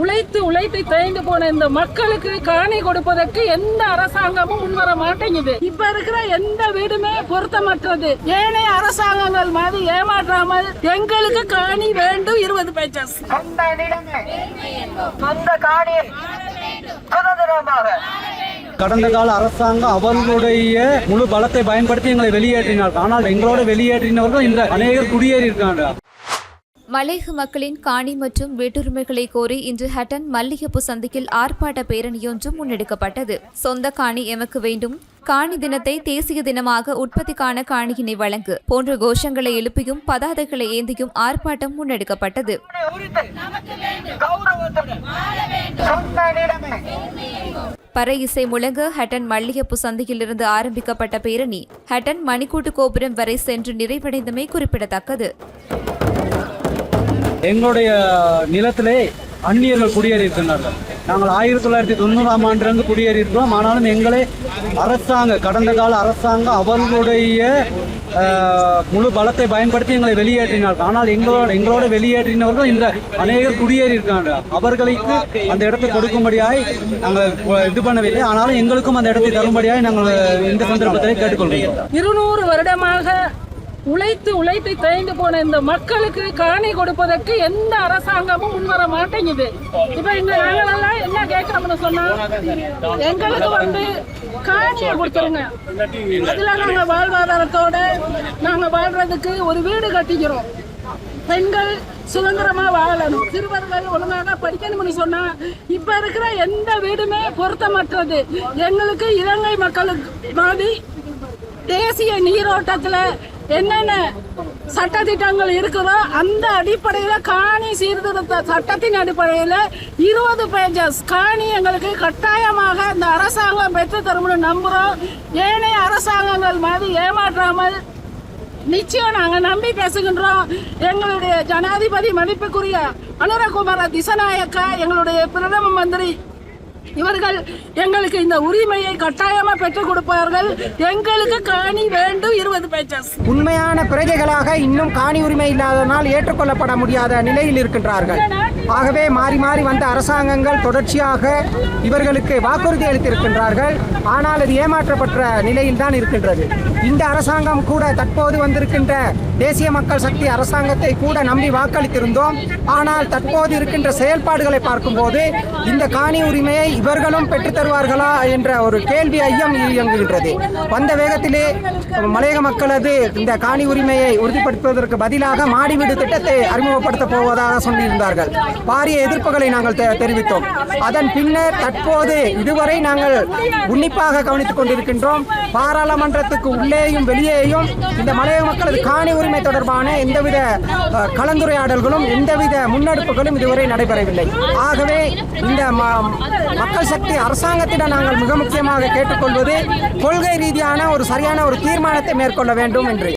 உழைத்து உழைத்து தேய்ந்து போன இந்த மக்களுக்கு காணி கொடுப்பதற்கு எந்த அரசாங்கமும் முன்வர மாட்டேங்குது. இப்ப இருக்கிற எந்த வீடுமே பொருத்தமற்றது. ஏனைய அரசாங்கங்கள் மாதிரி ஏமாற்றாமல் எங்களுக்கு காணி வேண்டும் இருபது பேச்சஸ் சொந்த காணியை சுதந்திரமாக கடந்த கால அரசாங்கம் அவர்களுடைய முழு பலத்தை பயன்படுத்தி எங்களை வெளியேற்றினார்கள். ஆனால் எங்களோட வெளியேற்றினவர்கள் இந்த அநேகர் குடியேறி இருக்காங்க மலேக மக்களின் காணி மற்றும் வீட்டுரிமைகளை கோரி இன்று ஹட்டன் மல்லிகைப்பூ சந்திக்கில் ஆர்ப்பாட்ட பேரணியொன்றும் முன்னெடுக்கப்பட்டது. சொந்த காணி எமக்கு வேண்டும். காணி தினத்தை தேசிய தினமாக உற்பத்திக்கான காணியினை வழங்கு. போன்ற கோஷங்களை எழுப்பியும் பதாதைகளை ஏந்தியும் ஆர்ப்பாட்டம் முன்னெடுக்கப்பட்டது. பறை இசை முழங்க ஹட்டன் மல்லிகைப்பூ சந்தையிலிருந்து ஆரம்பிக்கப்பட்ட பேரணி. ஹட்டன் மணிக்கூட்டு கோபுரம் வரை சென்று நிறைவடைந்தமை குறிப்பிடத்தக்கது. எங்களுடைய நிலத்திலே அந்நியர்கள் குடியேறியிருக்கிறார்கள் நாங்கள் ஆயிரத்தி தொள்ளாயிரத்தி தொண்ணூறாம் ஆண்டிலிருந்து குடியேறியிருக்கிறோம். ஆனாலும் எங்களை அரசாங்க கடந்த கால அரசாங்கம் அவர்களுடைய முழு பலத்தை பயன்படுத்தி எங்களை வெளியேற்றினார்கள். ஆனால் எங்களோட எங்களோட வெளியேற்றினவர்கள் இந்த அநேகர் குடியேறியிருக்காங்க அவர்களுக்கு அந்த இடத்தை கொடுக்கும்படியாய் நாங்கள் இது பண்ணவில்லை. ஆனாலும் எங்களுக்கும் அந்த இடத்தை தரும்படியாய் நாங்கள் இந்த சந்தர்ப்பத்தை கேட்டுக்கொள்கிறோம் இருநூறு வருடமாக உழைத்து உழைத்து தேய்ந்து போன இந்த மக்களுக்கு காணி கொடுப்பதற்கு எந்த அரசாங்கமும் முன்வர மாட்டேங்குது. இப்ப இந்த நாங்களெல்லாம் என்ன கேட்கறோம்னு சொன்னா எங்களுக்கு வந்து காணியை கொடுத்துருங்க. அதுல நாங்க வாழ்வாதாரத்தோட நாங்க வாழ்றதுக்கு ஒரு வீடு கட்டிக்கிறோம். பெண்கள் சுதந்திரமா வாழணும். சிறுவர்கள் ஒழுங்காக படிக்கணும்னு சொன்னா இப்ப இருக்கிற எந்த வீடுமே பொருத்தமற்றது. எங்களுக்கு இலங்கை மக்களுக்கு மாதிரி தேசிய நீரோட்டத்துல என்னென்ன சட்டத்திட்டங்கள் இருக்குதோ அந்த அடிப்படையில் காணி சீர்திருத்த சட்டத்தின் அடிப்படையில் இருபது பேஜஸ் காணி எங்களுக்கு கட்டாயமாக இந்த அரசாங்கம் பெற்று தரும்னு நம்புகிறோம் ஏனைய அரசாங்கங்கள் மாதிரி ஏமாற்றாமல் நிச்சயம் நாங்கள் நம்பி பேசுகின்றோம். எங்களுடைய ஜனாதிபதி மதிப்புக்குரிய அனுரகுமார திசநாயக்கா எங்களுடைய பிரதம மந்திரி இவர்கள் எங்களுக்கு இந்த உரிமையை கட்டாயமா பெற்றுக் கொடுப்பார்கள். எங்களுக்கு காணி வேண்டும் இருபது பேச்சஸ். உண்மையான பிரஜைகளாக இன்னும் காணி உரிமை இல்லாததனால் ஏற்றுக்கொள்ளப்பட முடியாத நிலையில் இருக்கின்றார்கள். ஆகவே மாறி மாறி வந்த அரசாங்கங்கள் தொடர்ச்சியாக இவர்களுக்கு வாக்குறுதி அளித்திருக்கின்றார்கள். ஆனால் அது ஏமாற்றப்பட்ட நிலையில் தான் இருக்கின்றது. இந்த அரசாங்கம் கூட தற்போது வந்திருக்கின்ற தேசிய மக்கள் சக்தி அரசாங்கத்தை கூட நம்பி வாக்களித்திருந்தோம். ஆனால் தற்போது இருக்கின்ற செயல்பாடுகளை பார்க்கும்போது இந்த காணி உரிமையை இவர்களும் பெற்றுத்தருவார்களா என்ற ஒரு கேள்வி ஐயம் இயங்குகின்றது. வந்த வேகத்திலே மலையக மக்களது இந்த காணி உரிமையை உறுதிப்படுத்துவதற்கு பதிலாக மாடி வீடு திட்டத்தை அறிமுகப்படுத்தப் போவதாக சொல்லியிருந்தார்கள். பாரிய எதிர்ப்புகளை நாங்கள் தெ- தெரிவித்தோம். அதன் பின்னர் தற்போது இதுவரை நாங்கள் உன்னிப்பாக கவனித்துக் கொண்டிருக்கின்றோம். பாராளுமன்றத்துக்கு உள்ளேயும் வெளியேயும் இந்த மலையக மக்களது காணி உரிமை தொடர்பான எந்தவித அஹ், கலந்துரையாடல்களும் எந்தவித முன்னெடுப்புகளும் இதுவரை நடைபெறவில்லை. ஆகவே இந்த ம- மக்கள் சக்தி அரசாங்கத்திடம் நாங்கள் மிக முக்கியமாக கேட்டுக்கொள்வது கொள்கை ரீதியான ஒரு சரியான ஒரு தீர்மானத்தை மேற்கொள்ள வேண்டும் என்று.